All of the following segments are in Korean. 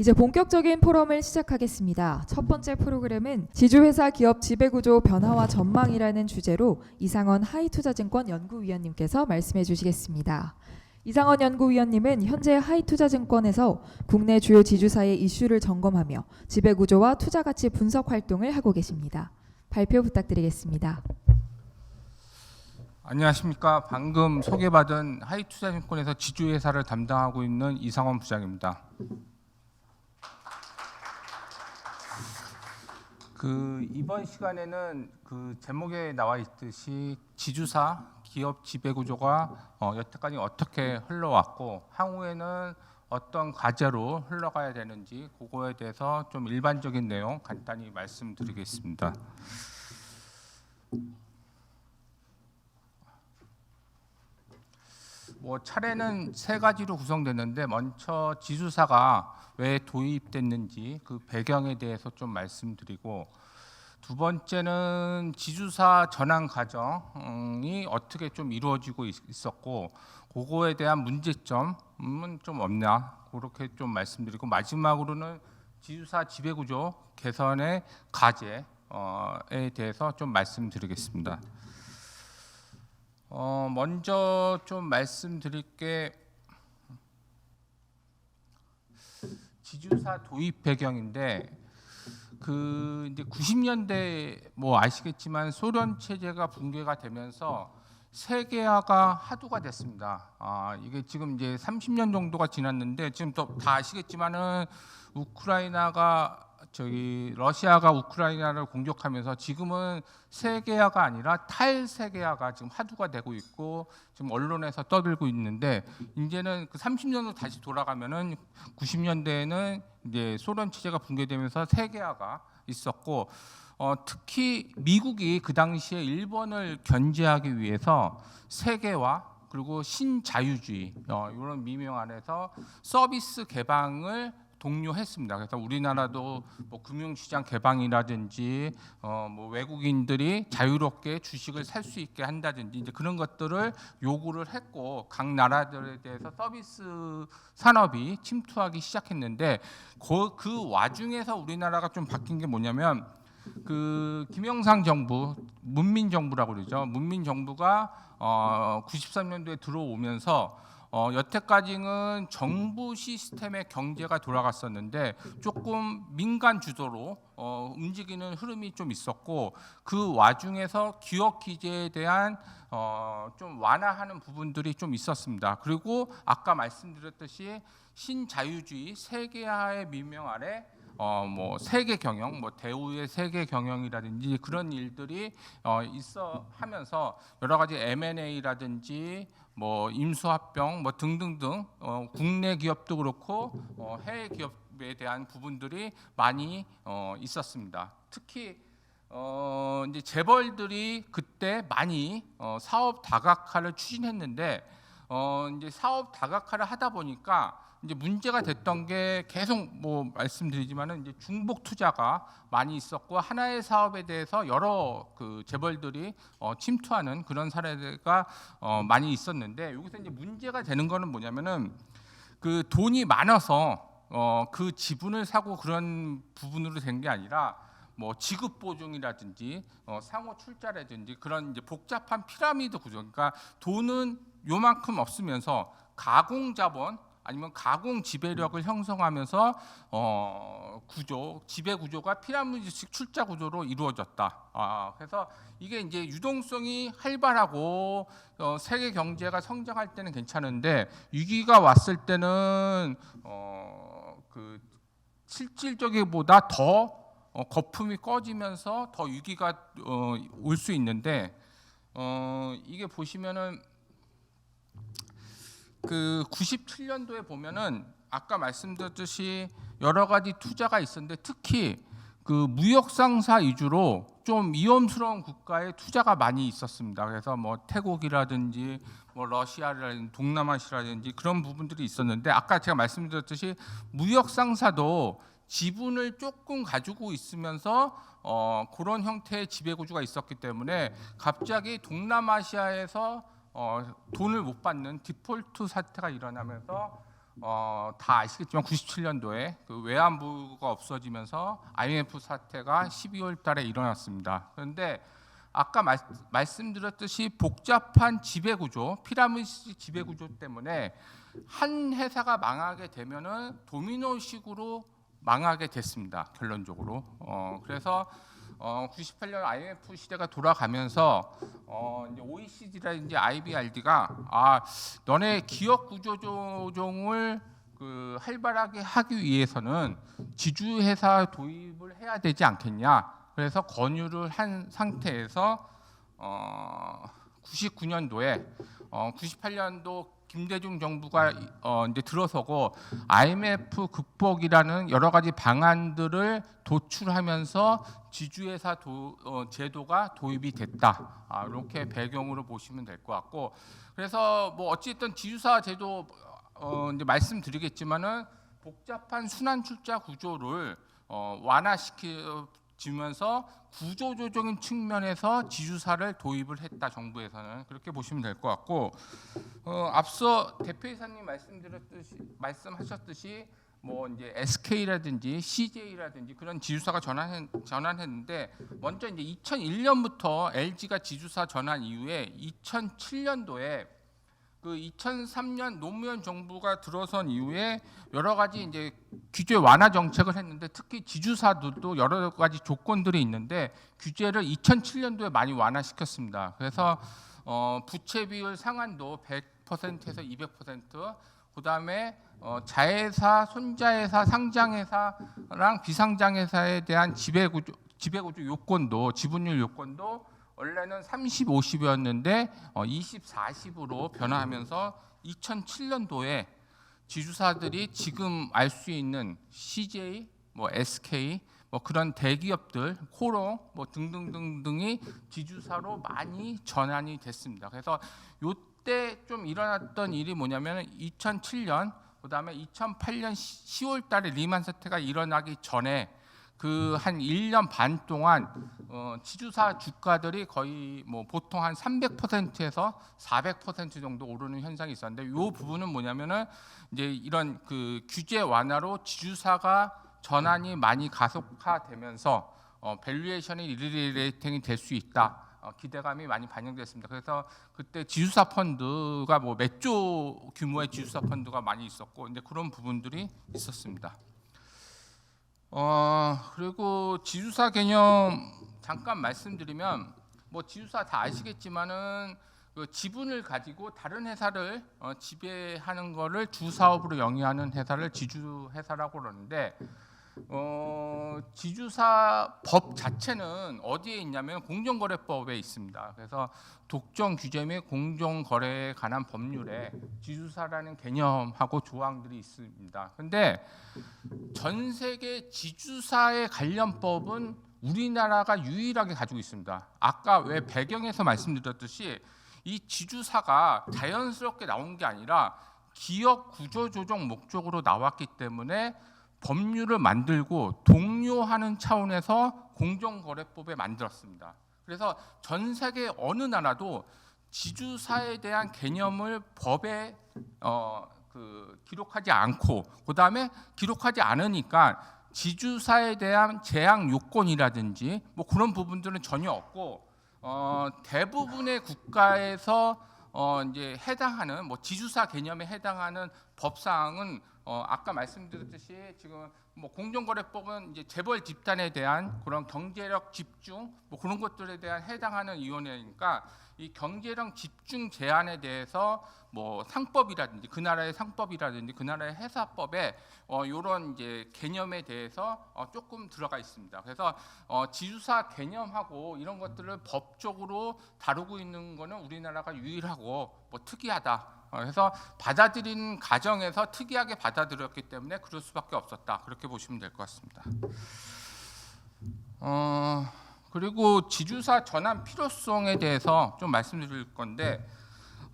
이제 본격적인 포럼을 시작하겠습니다. 첫 번째 프로그램은 지주회사 기업 지배구조 변화와 전망이라는 주제로 이상원 하이투자증권 연구위원님께서 말씀해 주시겠습니다. 이상원 연구위원님은 현재 하이투자증권에서 국내 주요 지주사의 이슈를 점검하며 지배구조와 투자가치 분석 활동을 하고 계십니다. 발표 부탁드리겠습니다. 안녕하십니까. 방금 소개받은 하이투자증권에서 지주회사를 담당하고 있는 이상원 부장입니다. 그 이번 시간에는 그 제목에 나와 있듯이 지주사 기업 지배 구조가 어, 여태까지 어떻게 흘러왔고 향후에는 어떤 과제로 흘러가야 되는지 그거에 대해서 좀 일반적인 내용 간단히 말씀드리겠습니다. 뭐 차례는 세 가지로 구성되는데 먼저 지주사가 왜 도입됐는지 그 배경에 대해서 좀 말씀드리고 두 번째는 지주사 전환 과정이 어떻게 좀 이루어지고 있- 있었고 그거에 대한 문제점은 좀 없나 그렇게 좀 말씀드리고 마지막으로는 지주사 지배구조 개선의 과제에 대해서 좀 말씀드리겠습니다. 어, 먼저 좀 말씀드릴 게 지주사 도입 배경인데 그 이제 90년대 뭐 아시겠지만 소련 체제가 붕괴가 되면서 세계화가 하도가 됐습니다. 아, 이게 지금 이제 30년 정도가 지났는데 지금 또 다 아시겠지만은 우크라이나가 저기 러시아가 우크라이나를 공격하면서 지금은 세계화가 아니라 탈세계화가 지금 화두가 되고 있고 지금 언론에서 떠들고 있는데 이제는 그 30년으로 다시 돌아가면은 90년대에는 이제 소련 체제가 붕괴되면서 세계화가 있었고 어, 특히 미국이 그 당시에 일본을 견제하기 위해서 세계화 그리고 신자유주의 어, 이런 미명 안에서 서비스 개방을 독려했습니다. 그래서 우리나라도 뭐 금융시장 개방이라든지 어, 뭐 외국인들이 자유롭게 주식을 살 수 있게 한다든지 이제 그런 것들을 요구를 했고 각 나라들에 대해서 서비스 산업이 침투하기 시작했는데 그, 그 와중에서 우리나라가 좀 바뀐 게 뭐냐면 그 김영삼 정부 문민 정부라고 그러죠. 문민 정부가 어 93년도에 들어오면서 어 여태까지는 정부 시스템의 경제가 돌아갔었는데 조금 민간 주도로 어 움직이는 흐름이 좀 있었고 그 와중에서 기업 기재에 대한 어 좀 완화하는 부분들이 좀 있었습니다. 그리고 아까 말씀드렸듯이 신자유주의 세계화의 민명 아래 어 뭐 세계 경영, 뭐 대우의 세계 경영이라든지 그런 일들이 어 있어 하면서 여러 가지 M&A라든지 뭐 임수합병 뭐 등등등 어 국내 기업도 그렇고 어 해외 기업에 대한 부분들이 많이 어 있었습니다. 특히 어 이제 재벌들이 그때 많이 어 사업 다각화를 추진했는데 어 이제 사업 다각화를 하다 보니까 이제 문제가 됐던 게 계속 뭐 말씀드리지만은 이제 중복 투자가 많이 있었고 하나의 사업에 대해서 여러 그 재벌들이 어, 침투하는 그런 사례가 어, 많이 있었는데 여기서 이제 문제가 되는 거는 뭐냐면은 그 돈이 많아서 어, 그 지분을 사고 그런 부분으로 된 게 아니라 뭐 지급 보증이라든지 어, 상호 출자라든지 그런 이제 복잡한 피라미드 구조. 그러니까 돈은 요만큼 없으면서 가공 자본 아니면 가공 지배력을 형성하면서 어, 구조 지배 구조가 피라미드식 출자 구조로 이루어졌다. 아, 그래서 이게 이제 유동성이 활발하고 어, 세계 경제가 성장할 때는 괜찮은데 위기가 왔을 때는 어, 그 실질적이보다 더 어, 거품이 꺼지면서 더 위기가 어, 올 수 있는데 어, 이게 보시면은 그 97년도에 보면은 아까 말씀드렸듯이 여러 가지 투자가 있었는데 특히 그 무역 상사 위주로 좀 위험스러운 국가에 투자가 많이 있었습니다. 그래서 뭐 태국이라든지 뭐 러시아라든지 동남아시아라든지 그런 부분들이 있었는데 아까 제가 말씀드렸듯이 무역 상사도 지분을 조금 가지고 있으면서 어, 그런 형태의 지배 구조가 있었기 때문에 갑자기 동남아시아에서 어, 돈을 못 받는 디폴트 사태가 일어나면서 어, 다 아시겠지만 97년도에 그 외환부가 없어지면서 IMF 사태가 12월 달에 일어났습니다. 그런데 아까 말, 말씀드렸듯이 복잡한 지배 구조, 피라미드 지배 구조 때문에 한 회사가 망하게 되면은 도미노식으로 망하게 됐습니다. 결론적으로. 어, 그래서 어, 98년 IMF 시대가 돌아가면서 어, 이제 OECD라든지 IBRD가 아 너네 기업 구조 조정을 그 활발하게 하기 위해서는 지주 회사 도입을 해야 되지 않겠냐. 그래서 권유를 한 상태에서 어, 99년도에 어, 98년도 김대중 정부가 어, 이제 들어서고 IMF 극복이라는 여러 가지 방안들을 도출하면서 지주회사 도, 어, 제도가 도입이 됐다. 아, 이렇게 배경으로 보시면 될 것 같고 그래서 뭐 어찌됐든 지주사 제도 어, 이제 말씀드리겠지만은 복잡한 순환 출자 구조를 어, 완화시키 면서 구조조정인 측면에서 지주사를 도입을 했다 정부에서는. 그렇게 보시면 될 것 같고 어, 앞서 대표이사님 말씀드렸듯이 말씀하셨듯이 뭐 이제 SK라든지 CJ라든지 그런 지주사가 전환 전환했는데 먼저 이제 2001년부터 LG가 지주사 전환 이후에 2007년도에 그 2003년 노무현 정부가 들어선 이후에 여러 가지 이제 규제 완화 정책을 했는데 특히 지주사들도 여러 가지 조건들이 있는데 규제를 2007년도에 많이 완화시켰습니다. 그래서 어, 부채 비율 상한도 100%에서 200%, 그다음에 어, 자회사, 손자회사, 상장회사랑 비상장회사에 대한 지배구조 지배구조 요건도 지분율 요건도 원래는 30, 50이었는데 어, 20, 40으로 변화하면서 2007년도에 지주사들이 지금 알 수 있는 CJ, 뭐 SK, 뭐 그런 대기업들, 코롱, 뭐 등등등등이 지주사로 많이 전환이 됐습니다. 그래서 요때 좀 일어났던 일이 뭐냐면 2007년 그다음에 2008년 10월 달에 리만 사태가 일어나기 전에 그 한 1년 반 동안 어, 지주사 주가들이 거의 뭐 보통 한 300%에서 400% 정도 오르는 현상이 있었는데 요 부분은 뭐냐면은 이제 이런 그 규제 완화로 지주사가 전환이 많이 가속화되면서 어, 밸류에이션이 리레이팅이 될 수 있다. 어, 기대감이 많이 반영됐습니다. 그래서 그때 지주사 펀드가 뭐 몇 조 규모의 지주사 펀드가 많이 있었고, 이제 그런 부분들이 있었습니다. 어 그리고 지주사 개념 잠깐 말씀드리면 뭐 지주사 다 아시겠지만은 그 지분을 가지고 다른 회사를 어, 지배하는 거를 주 사업으로 영위하는 회사를 지주 회사라고 그러는데 어, 지주사 법 자체는 어디에 있냐면 공정거래법에 있습니다. 그래서 독점 규제 및 공정거래에 관한 법률에 지주사라는 개념하고 조항들이 있습니다. 근데 전 세계 지주사의 관련 법은 우리나라가 유일하게 가지고 있습니다. 아까 왜 배경에서 말씀드렸듯이 이 지주사가 자연스럽게 나온 게 아니라 기업 구조 조정 목적으로 나왔기 때문에 법률을 만들고 독려하는 차원에서 공정거래법에 만들었습니다. 그래서 전 세계 어느 나라도 지주사에 대한 개념을 법에 어, 그 기록하지 않고 그 다음에 기록하지 않으니까 지주사에 대한 제약 요건이라든지 뭐 그런 부분들은 전혀 없고 어, 대부분의 국가에서 어, 이제 해당하는 뭐 지주사 개념에 해당하는 법 사항은 어, 아까 말씀드렸듯이 지금 뭐 공정거래법은 이제 재벌 집단에 대한 그런 경제력 집중 뭐 그런 것들에 대한 해당하는 위원회니까 이 경제력 집중 제한에 대해서 뭐 상법이라든지 그 나라의 상법이라든지 그 나라의 회사법에 어 요런 이제 개념에 대해서 어 조금 들어가 있습니다. 그래서 어 지주사 개념하고 이런 것들을 법적으로 다루고 있는 거는 우리나라가 유일하고 뭐 특이하다. 어, 그래서 받아들인 가정에서 특이하게 받아들였기 때문에 그럴 수밖에 없었다. 그렇게 보시면 될 것 같습니다. 어 그리고 지주사 전환 필요성에 대해서 좀 말씀드릴 건데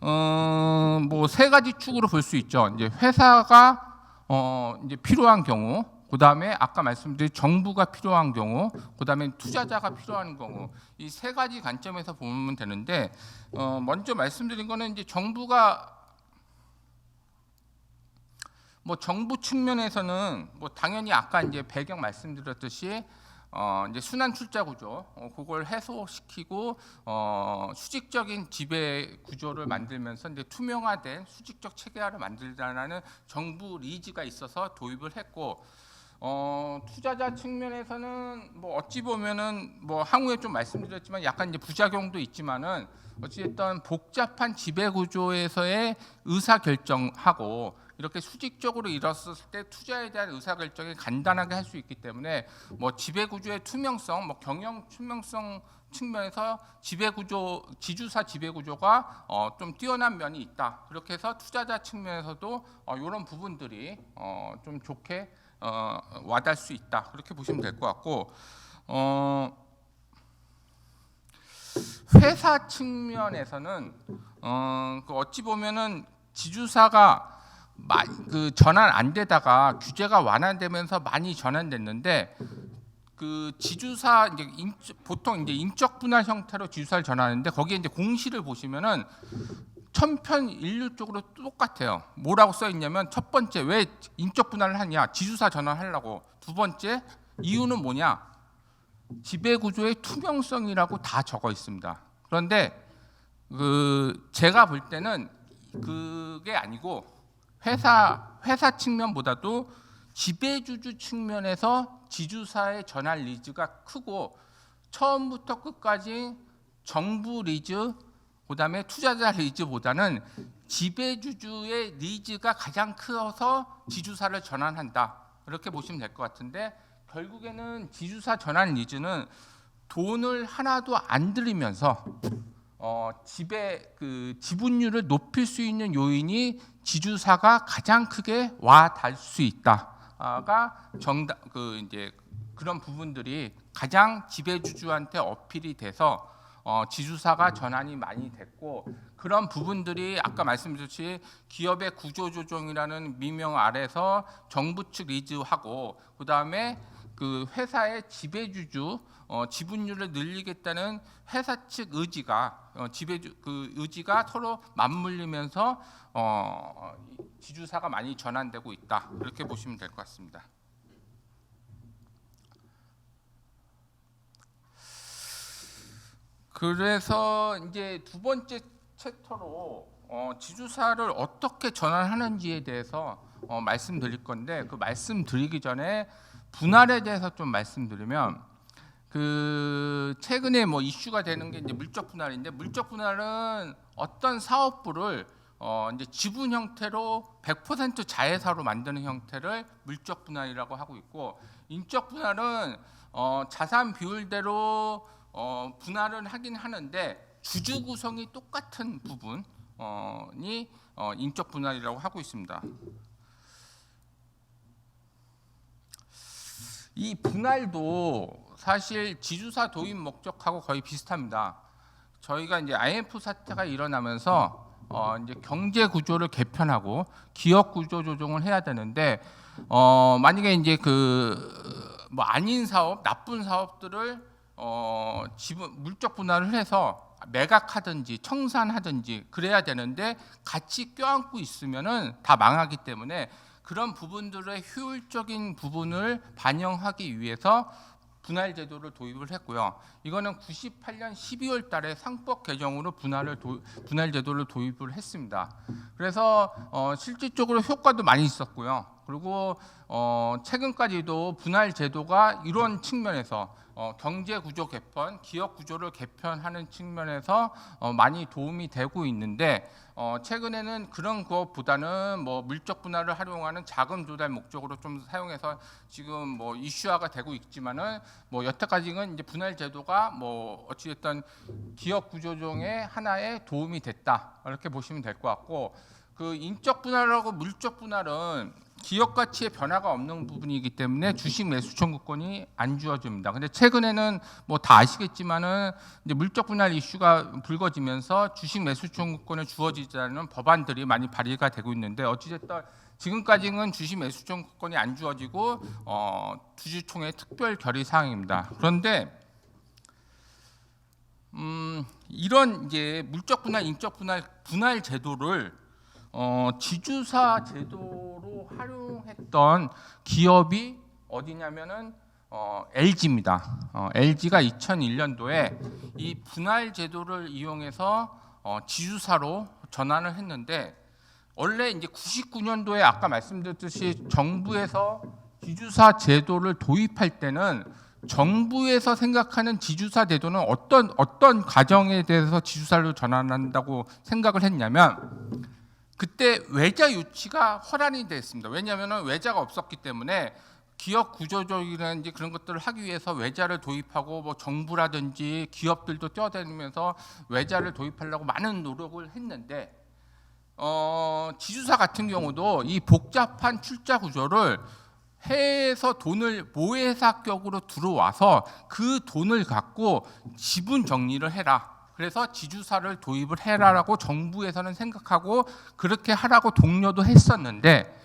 어, 뭐세 가지 축으로 볼 수 있죠. 이제 회사가 어, 이제 필요한 경우, 그 다음에 아까 말씀드린 정부가 필요한 경우, 그 다음에 투자자가 필요한 경우 이 세 가지 관점에서 보면 되는데 어, 먼저 말씀드린 거는 이제 정부가 뭐 정부 측면에서는 뭐 당연히 아까 이제 배경 말씀드렸듯이 어 이제 순환 출자 구조 어 그걸 해소시키고 어 수직적인 지배 구조를 만들면서 이제 투명화된 수직적 체계화를 만들자라는 정부 리즈가 있어서 도입을 했고 어 투자자 측면에서는 뭐 어찌 보면은 뭐 항우에 좀 말씀드렸지만 약간 이제 부작용도 있지만은 어찌됐든 복잡한 지배 구조에서의 의사 결정하고 이렇게 수직적으로 이뤘을 때 투자에 대한 의사 결정이 간단하게 할 수 있기 때문에 뭐 지배 구조의 투명성, 뭐 경영 투명성 측면에서 지배 구조, 지주사 지배 구조가 어, 좀 뛰어난 면이 있다. 그렇게 해서 투자자 측면에서도 어, 이런 부분들이 어, 좀 좋게 어, 와닿을 수 있다. 그렇게 보시면 될 것 같고 어, 회사 측면에서는 어, 그 어찌 보면은 지주사가 마, 그 전환 안 되다가 규제가 완화되면서 많이 전환됐는데 그 지주사 이제 인적, 보통 이제 인적 분할 형태로 지주사를 전하는데 거기에 이제 공시를 보시면은 천편 일률적으로 똑같아요. 뭐라고 써 있냐면 첫 번째 왜 인적 분할을 하냐 지주사 전환하려고 두 번째 이유는 뭐냐 지배 구조의 투명성이라고 다 적어 있습니다. 그런데 그 제가 볼 때는 그게 아니고 회사 회사 측면보다도 지배주주 측면에서 지주사의 전환 리즈가 크고 처음부터 끝까지 정부 리즈 그다음에 투자자 리즈보다는 지배주주의 리즈가 가장 커서 지주사를 전환한다. 이렇게 보시면 될 것 같은데 결국에는 지주사 전환 리즈는 돈을 하나도 안 들이면서 어, 지배 그 지분율을 높일 수 있는 요인이 지주사가 가장 크게 와 닿을 수 있다가 정답 그 이제 그런 부분들이 가장 지배주주한테 어필이 돼서 어, 지주사가 전환이 많이 됐고 그런 부분들이 아까 말씀드렸듯이 기업의 구조조정이라는 미명 아래서 정부 측 리즈하고 그 다음에 그 회사의 지배주주 어, 지분율을 늘리겠다는 회사 측 의지가 어, 지배주 그 의지가 서로 맞물리면서 어, 지주사가 많이 전환되고 있다 이렇게 보시면 될 것 같습니다. 그래서 이제 두 번째 챕터로 어, 지주사를 어떻게 전환하는지에 대해서 어, 말씀드릴 건데 그 말씀드리기 전에 분할에 대해서 좀 말씀드리면 그 최근에 뭐 이슈가 되는 게 이제 물적 분할인데 물적 분할은 어떤 사업부를 어 이제 지분 형태로 100% 자회사로 만드는 형태를 물적 분할이라고 하고 있고 인적 분할은 어 자산 비율대로 어 분할은 하긴 하는데 주주 구성이 똑같은 부분이 어 인적 분할이라고 하고 있습니다. 이 분할도 사실 지주사 도입 목적하고 거의 비슷합니다. 저희가 이제 IMF 사태가 일어나면서 어 이제 경제 구조를 개편하고 기업 구조 조정을 해야 되는데 어 만약에 이제 그 뭐 아닌 사업, 나쁜 사업들을 어 지분 물적 분할을 해서 매각하든지 청산하든지 그래야 되는데 같이 껴안고 있으면은 다 망하기 때문에 그런 부분들의 효율적인 부분을 반영하기 위해서 분할 제도를 도입을 했고요. 이거는 98년 12월 달에 상법 개정으로 분할을 도, 분할 제도를 도입을 했습니다. 그래서 어, 실질적으로 효과도 많이 있었고요. 그리고 어, 최근까지도 분할 제도가 이런 측면에서 어, 경제 구조 개편, 기업 구조를 개편하는 측면에서 어, 많이 도움이 되고 있는데 어, 최근에는 그런 것보다는 뭐 물적 분할을 활용하는 자금 조달 목적으로 좀 사용해서 지금 뭐 이슈화가 되고 있지만은 뭐 여태까지는 이제 분할 제도가 뭐 어찌됐든 기업 구조종의 하나의 도움이 됐다. 이렇게 보시면 될 것 같고 그 인적 분할하고 물적 분할은 기업 가치의 변화가 없는 부분이기 때문에 주식 매수 청구권이 안 주어집니다. 근데 최근에는 뭐 다 아시겠지만은 이제 물적 분할 이슈가 불거지면서 주식 매수 청구권을 주어지자는 법안들이 많이 발의가 되고 있는데 어찌됐든 지금까지는 주식 매수 청구권이 안 주어지고 어, 주주총회 특별 결의 사항입니다. 그런데 음, 이런 이제 물적 분할, 인적 분할 분할 제도를 어, 지주사 제도로 활용 했던 기업이 어디냐면은 어, LG입니다. 어, LG가 2001년도에 이 분할 제도를 이용해서 어, 지주사로 전환을 했는데 원래 이제 99년도에 아까 말씀드렸듯이 정부에서 지주사 제도를 도입할 때는 정부에서 생각하는 지주사 제도는 어떤 어떤 과정에 대해서 지주사로 전환한다고 생각을 했냐면 그때 외자 유치가 허란이 됐습니다. 왜냐하면 외자가 없었기 때문에 기업 구조적이라든지 그런 것들을 하기 위해서 외자를 도입하고 뭐 정부라든지 기업들도 뛰어다니면서 외자를 도입하려고 많은 노력을 했는데 어, 지주사 같은 경우도 이 복잡한 출자 구조를 해외에서 돈을 모회사격으로 들어와서 그 돈을 갖고 지분 정리를 해라. 그래서 지주사를 도입을 해라라고 정부에서는 생각하고 그렇게 하라고 독려도 했었는데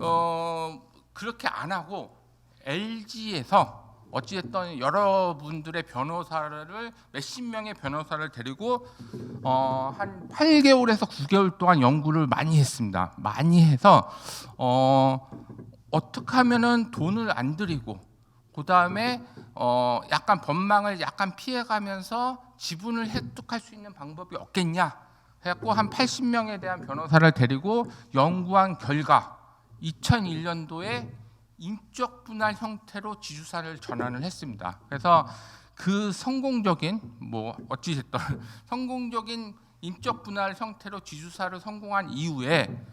어, 그렇게 안 하고 LG에서 어찌됐든 여러분들의 변호사를 몇십 명의 변호사를 데리고 어, 한 8개월에서 9개월 동안 연구를 많이 했습니다. 많이 해서 어, 어떻게 하면은 돈을 안 들이고 그 다음에 어, 약간 법망을 약간 피해가면서 지분을 획득할 수 있는 방법이 없겠냐 해갖고 한 80명에 대한 변호사를 데리고 연구한 결과 2001년도에 인적 분할 형태로 지주사를 전환을 했습니다. 그래서 그 성공적인 뭐 어찌 됐든 성공적인 인적 분할 형태로 지주사를 성공한 이후에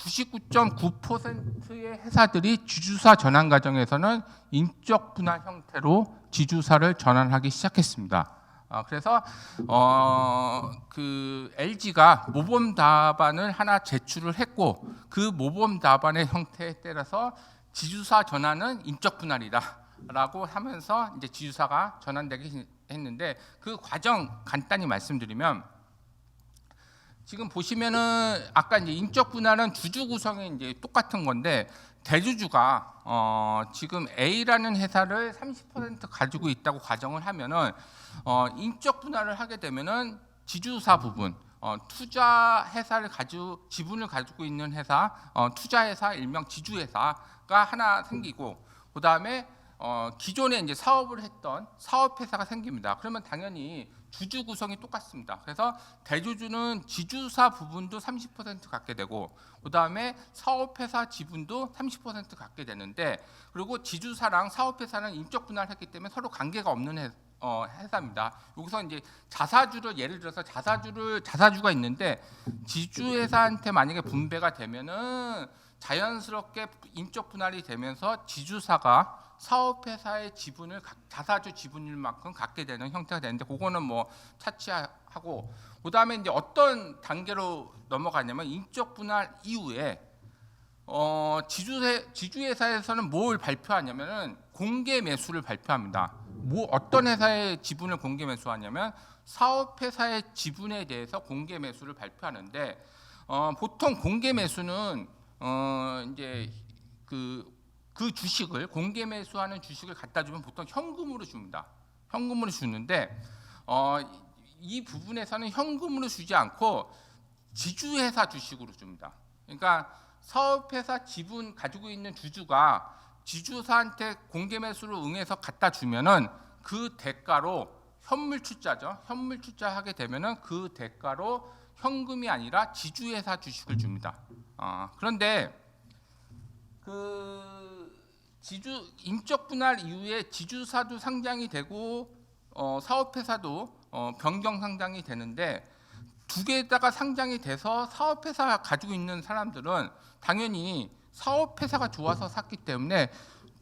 99.9%의 회사들이 지주사 전환 과정에서는 인적 분할 형태로 지주사를 전환하기 시작했습니다. 어, 그래서 어, 그 LG가 모범 답안을 하나 제출을 했고 그 모범 답안의 형태에 따라서 지주사 전환은 인적 분할이다라고 하면서 이제 지주사가 전환되게 했는데 그 과정 간단히 말씀드리면 지금 보시면은 아까 이제 인적 분할은 주주 구성이 이제 똑같은 건데 대주주가 어 지금 A라는 회사를 30% 가지고 있다고 가정을 하면은 어 인적 분할을 하게 되면은 지주사 부분 어 투자 회사를 가지고 지분을 가지고 있는 회사 어 투자 회사 일명 지주 회사가 하나 생기고 그다음에 어 기존에 이제 사업을 했던 사업 회사가 생깁니다. 그러면 당연히 주주 구성이 똑같습니다. 그래서 대주주는 지주사 부분도 30% 갖게 되고 그다음에 사업회사 지분도 30% 갖게 되는데 그리고 지주사랑 사업회사는 인적 분할했기 때문에 서로 관계가 없는 회, 어, 회사입니다. 여기서 이제 자사주를 예를 들어서 자사주를 자사주가 있는데 지주회사한테 만약에 분배가 되면은 자연스럽게 인적 분할이 되면서 지주사가 사업회사의 지분을 각- 자사주 지분일만큼 갖게 되는 형태가 되는데 그거는 뭐 차치하고 그다음에 이제 어떤 단계로 넘어가냐면 인적 분할 이후에 어 지주회 지주회사에서는 뭘 발표하냐면은 공개 매수를 발표합니다. 뭐 어떤 회사의 지분을 공개 매수하냐면 사업회사의 지분에 대해서 공개 매수를 발표하는데 어 보통 공개 매수는 어 이제 그 그 주식을 공개 매수하는 주식을 갖다 주면 보통 현금으로 줍니다. 현금으로 주는데 어, 이 부분에서는 현금으로 주지 않고 지주회사 주식으로 줍니다. 그러니까 사업회사 지분 가지고 있는 주주가 지주사한테 공개 매수를 응해서 갖다 주면은 그 대가로 현물 출자죠. 현물 출자하게 되면은 그 대가로 현금이 아니라 지주회사 주식을 줍니다. 어, 그런데 그 지주 인적 분할 이후에 지주사도 상장이 되고 어, 사업회사도 어, 변경 상장이 되는데 두 개다가 상장이 돼서 사업회사 가지고 있는 사람들은 당연히 사업회사가 좋아서 샀기 때문에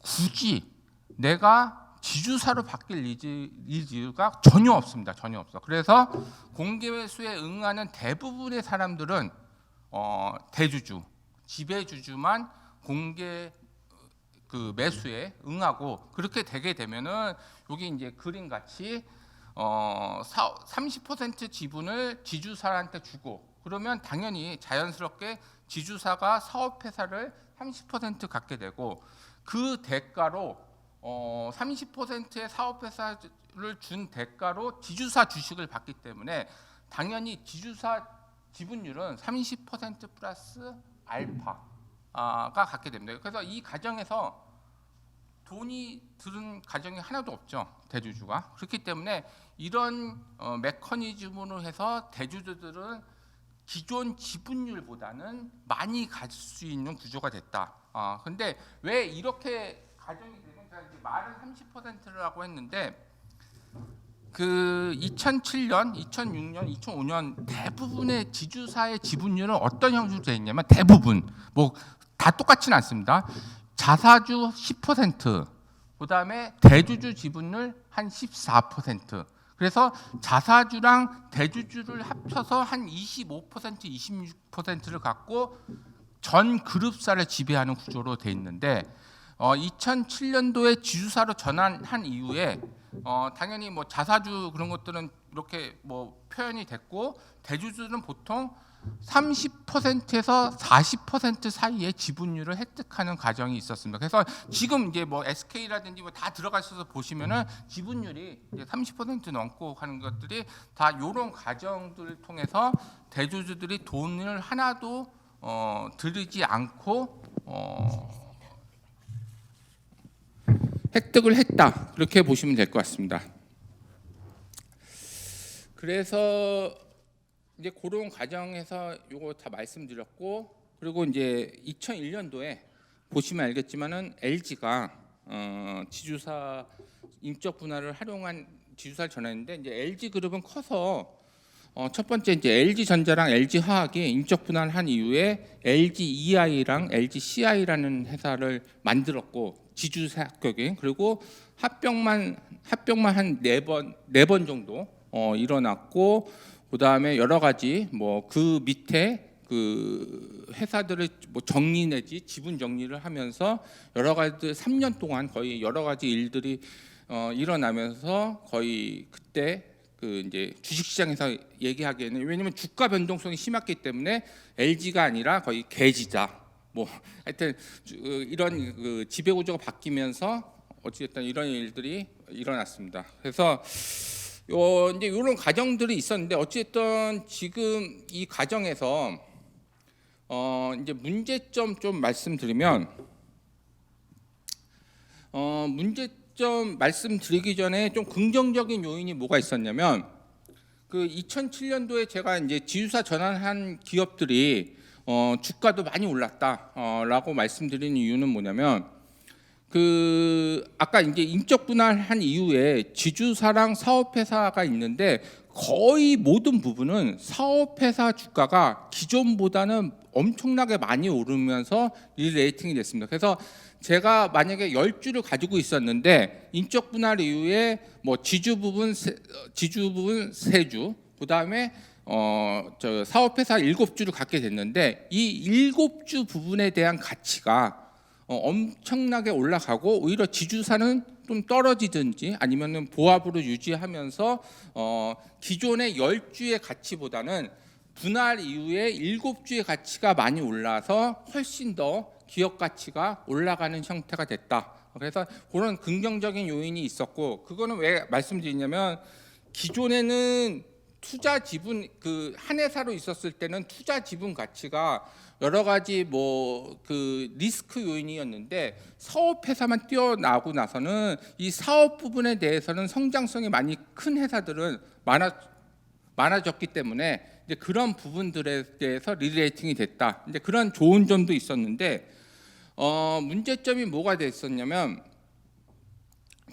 굳이 내가 지주사로 바뀔 리즈가 전혀 없습니다. 전혀 없어. 그래서 공개 매수에 응하는 대부분의 사람들은 어, 대주주, 지배주주만 공개 그 매수에 응하고 그렇게 되게 되면은 여기 이제 그림 같이 어 30% 지분을 지주사한테 주고 그러면 당연히 자연스럽게 지주사가 사업회사를 30% 갖게 되고 그 대가로 어 30%의 사업회사를 준 대가로 지주사 주식을 받기 때문에 당연히 지주사 지분율은 30% 플러스 알파 갖게 됩니다. 그래서 이 가정에서 돈이 들은 가정이 하나도 없죠 대주주가 그렇기 때문에 이런 어, 메커니즘으로 해서 대주주들은 기존 지분율보다는 많이 가질 수 있는 구조가 됐다. 아 근데 왜 이렇게 가정이 이제 말은 30%라고 했는데 그 2007년, 2006년, 2005년 대부분의 지주사의 지분율은 어떤 형식으로 되어 있냐면 대부분 뭐 다 똑같지는 않습니다. 자사주 10%, 그 다음에 대주주 지분율 한 14%. 그래서 자사주랑 대주주를 합쳐서 한 25%, 26%를 갖고 전 그룹사를 지배하는 구조로 돼 있는데 어, 2007년도에 지주사로 전환한 이후에 어, 당연히 뭐 자사주 그런 것들은 이렇게 뭐 표현이 됐고 대주주는 보통 30%에서 40% 사이의 지분율을 획득하는 과정이 있었습니다. 그래서 지금 이제 뭐 SK라든지 뭐 다 들어가셔서 보시면은 지분율이 이제 30% 넘고 하는 것들이 다 이런 과정들을 통해서 대주주들이 돈을 하나도 어, 들이지 않고 어, 획득을 했다 그렇게 보시면 될 것 같습니다. 그래서 이제 그런 과정에서 요거 다 말씀드렸고 그리고 이제 2001년도에 보시면 알겠지만은 LG가 어, 지주사 인적 분할을 활용한 지주사를 전했는데 이제 LG 그룹은 커서 어, 첫 번째 이제 LG 전자랑 LG 화학이 인적 분할한 이후에 LG EI랑 LG CI라는 회사를 만들었고 지주사 합격이 그리고 합병만 합병만 한 네 번 네 번 정도 어, 일어났고 그 다음에 여러 가지 뭐 그 밑에 그 회사들을 뭐 정리 내지 지분 정리를 하면서 여러 가지 3년 동안 거의 여러 가지 일들이 어, 일어나면서 거의 그때 그 이제 주식시장에서 얘기하기에는 왜냐면 주가 변동성이 심했기 때문에 LG가 아니라 거의 개지자 뭐 하여튼 주- 그 이런 그 지배 구조가 바뀌면서 어찌됐든 이런 일들이 일어났습니다. 그래서 요 이제 이런 과정들이 있었는데 어찌됐든 지금 이 과정에서 어 이제 문제점 좀 말씀드리면 어 문제점 말씀드리기 전에 좀 긍정적인 요인이 뭐가 있었냐면 그 2007년도에 제가 이제 지주사 전환한 기업들이 어 주가도 많이 올랐다라고 말씀드리는 이유는 뭐냐면 그 아까 이제 인적 분할한 이후에 지주사랑 사업회사가 있는데 거의 모든 부분은 사업회사 주가가 기존보다는 엄청나게 많이 오르면서 이 레이팅이 됐습니다. 그래서 제가 만약에 10주를 가지고 있었는데 인적 분할 이후에 뭐 지주 부분 세, 어, 지주 부분 세주 그다음에 어저 사업회사 7주를 갖게 됐는데 이 7주 부분에 대한 가치가 어, 엄청나게 올라가고 오히려 지주사는 좀 떨어지든지 아니면은 보합으로 유지하면서 어, 기존의 10주의 가치보다는 분할 이후에 7주의 가치가 많이 올라서 훨씬 더 기업 가치가 올라가는 형태가 됐다. 그래서 그런 긍정적인 요인이 있었고 그거는 왜 말씀드리냐면 기존에는 투자 지분 그 한 회사로 있었을 때는 투자 지분 가치가 여러 가지 뭐 그 리스크 요인이었는데 사업 회사만 뛰어나고 나서는 이 사업 부분에 대해서는 성장성이 많이 큰 회사들은 많아 많아졌기 때문에 이제 그런 부분들에 대해서 리레이팅이 됐다. 이제 그런 좋은 점도 있었는데 어 문제점이 뭐가 됐었냐면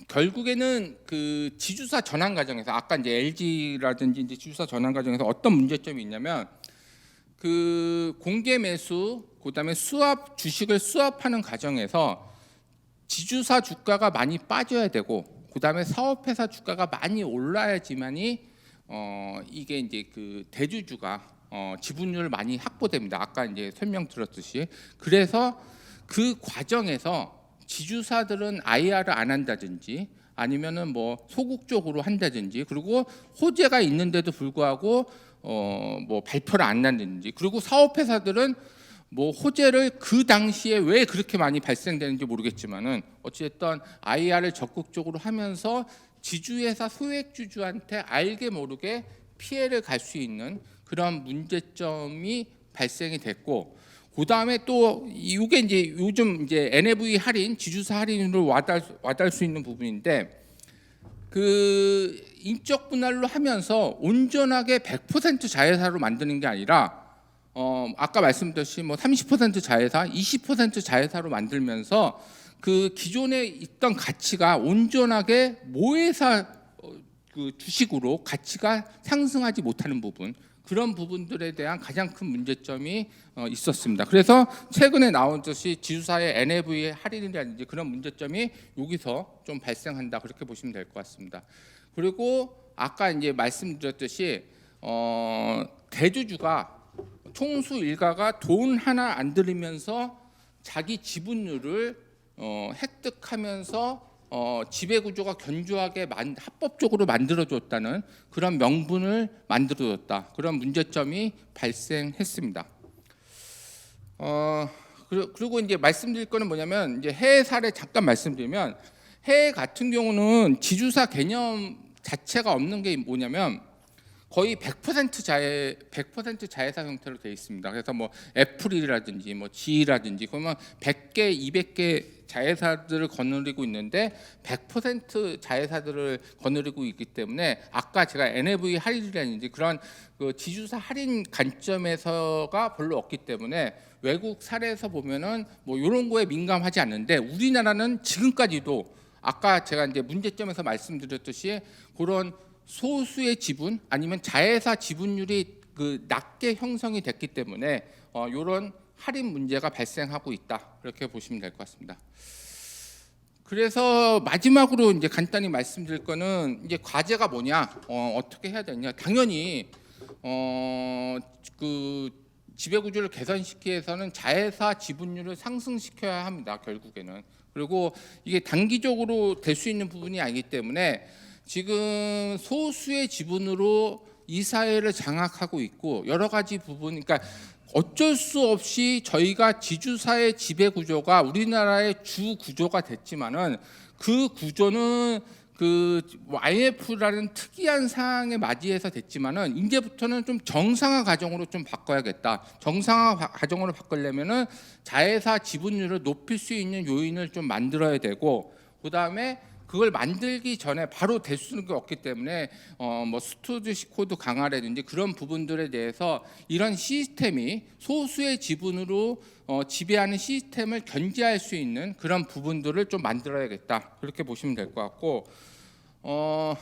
결국에는 그 지주사 전환 과정에서 아까 이제 LG라든지 이제 지주사 전환 과정에서 어떤 문제점이 있냐면 그 공개 매수 그다음에 수합 주식을 수합하는 과정에서 지주사 주가가 많이 빠져야 되고 그다음에 사업회사 주가가 많이 올라야지만이 어 이게 이제 그 대주주가 어 지분율 많이 확보됩니다. 아까 이제 설명 들었듯이 그래서 그 과정에서 지주사들은 IR을 안 한다든지 아니면은 뭐 소극 적으로 한다든지 그리고 호재가 있는데도 불구하고 어 뭐 발표를 안 한다든지 그리고 사업회사들은 뭐 호재를 그 당시에 왜 그렇게 많이 발생되는지 모르겠지만은 어찌됐든 IR을 적극적으로 하면서 지주회사 소액 주주한테 알게 모르게 피해를 갈 수 있는 그런 문제점이 발생이 됐고 그 다음에 또 이게 이제 요즘 이제 NAV 할인, 지주사 할인으로 와닿을, 수- 와닿을 수 있는 부분인데 그 인적 분할로 하면서 온전하게 100% 자회사로 만드는 게 아니라 어 아까 말씀드렸듯이 뭐 30% 자회사, 20% 자회사로 만들면서 그 기존에 있던 가치가 온전하게 모회사 어, 그 주식으로 가치가 상승하지 못하는 부분 그런 부분들에 대한 가장 큰 문제점이 어, 있었습니다. 그래서 최근에 나온 듯이 지주사의 NAV 할인이라든지 그런 문제점이 여기서 좀 발생한다 그렇게 보시면 될 것 같습니다. 그리고 아까 이제 말씀드렸듯이 어, 대주주가 총수 일가가 돈 하나 안 들이면서 자기 지분율을 어, 획득하면서 어, 지배 구조가 견조하게 만, 합법적으로 만들어줬다는 그런 명분을 만들어줬다 그런 문제점이 발생했습니다. 어, 그리- 그리고 이제 말씀드릴 거는 뭐냐면 이제 해외 사례 잠깐 말씀드리면 해외 같은 경우는 지주사 개념 자체가 없는 게 뭐냐면 거의 100% 자회 100% 자회사 형태로 되어 있습니다. 그래서 뭐 애플이라든지 뭐 G라든지 그러면 100개, 200개 자회사들을 거느리고 있는데 100% 자회사들을 거느리고 있기 때문에 아까 제가 NAV 할인이라든지 그런 그 지주사 할인 관점에서가 별로 없기 때문에 외국 사례에서 보면은 뭐 이런 거에 민감하지 않는데 우리나라는 지금까지도 아까 제가 이제 문제점에서 말씀드렸듯이 그런 소수의 지분 아니면 자회사 지분율이 그 낮게 형성이 됐기 때문에 어, 이런 할인 문제가 발생하고 있다. 그렇게 보시면 될 것 같습니다. 그래서 마지막으로 이제 간단히 말씀드릴 거는 이제 과제가 뭐냐 어, 어떻게 해야 되냐. 당연히 어, 그 지배 구조를 개선시키기 위해서는 자회사 지분율을 상승시켜야 합니다 결국에는. 그리고 이게 단기적으로 될 수 있는 부분이 아니기 때문에 지금 소수의 지분으로 이 사회를 장악하고 있고 여러 가지 부분 그러니까 어쩔 수 없이 저희가 지주사의 지배 구조가 우리나라의 주 구조가 됐지만은 그 구조는 그 IMF라는 특이한 상황에 맞이해서 됐지만은 이제부터는 좀 정상화 과정으로 좀 바꿔야겠다. 정상화 과- 과정으로 바꾸려면은 자회사 지분율을 높일 수 있는 요인을 좀 만들어야 되고 그다음에 그걸 만들기 전에 바로 될 수는 없기 때문에 어뭐 스튜디시 코드 강화라든지 그런 부분들에 대해서 이런 시스템이 소수의 지분으로 어 지배하는 시스템을 견제할 수 있는 그런 부분들을 좀 만들어야겠다. 그렇게 보시면 될 것 같고 어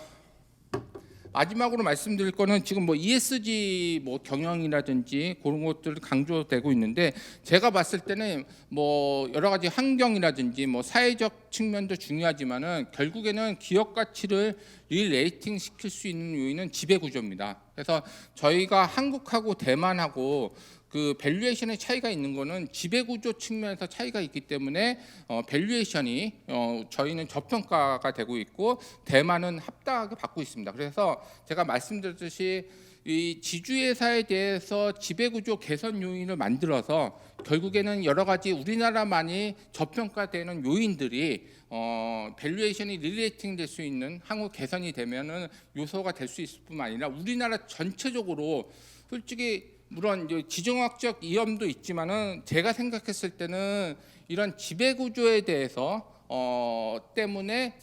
마지막으로 말씀드릴 거는 지금 뭐 ESG 뭐 경영이라든지 그런 것들 강조되고 있는데 제가 봤을 때는 뭐 여러 가지 환경이라든지 뭐 사회적 측면도 중요하지만은 결국에는 기업 가치를 릴레이팅 시킬 수 있는 요인은 지배 구조입니다. 그래서 저희가 한국하고 대만하고 그 밸류에이션의 차이가 있는 거는 지배 구조 측면에서 차이가 있기 때문에 어 밸류에이션이 어 저희는 저평가가 되고 있고 대만은 합당하게 받고 있습니다. 그래서 제가 말씀드렸듯이 이 지주회사에 대해서 지배 구조 개선 요인을 만들어서 결국에는 여러 가지 우리나라만이 저평가되는 요인들이 어 밸류에이션이 릴레이팅 될 수 있는 향후 개선이 되면은 요소가 될 수 있을 뿐만 아니라 우리나라 전체적으로 솔직히 물론 지정학적 이염도 있지만은 제가 생각했을 때는 이런 지배 구조에 대해서 어 때문에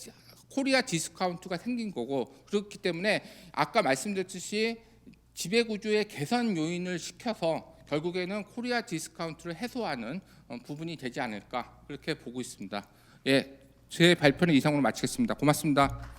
코리아 디스카운트가 생긴 거고 그렇기 때문에 아까 말씀드렸듯이 지배 구조의 개선 요인을 시켜서 결국에는 코리아 디스카운트를 해소하는 어, 부분이 되지 않을까 그렇게 보고 있습니다. 예, 제 발표는 이상으로 마치겠습니다. 고맙습니다.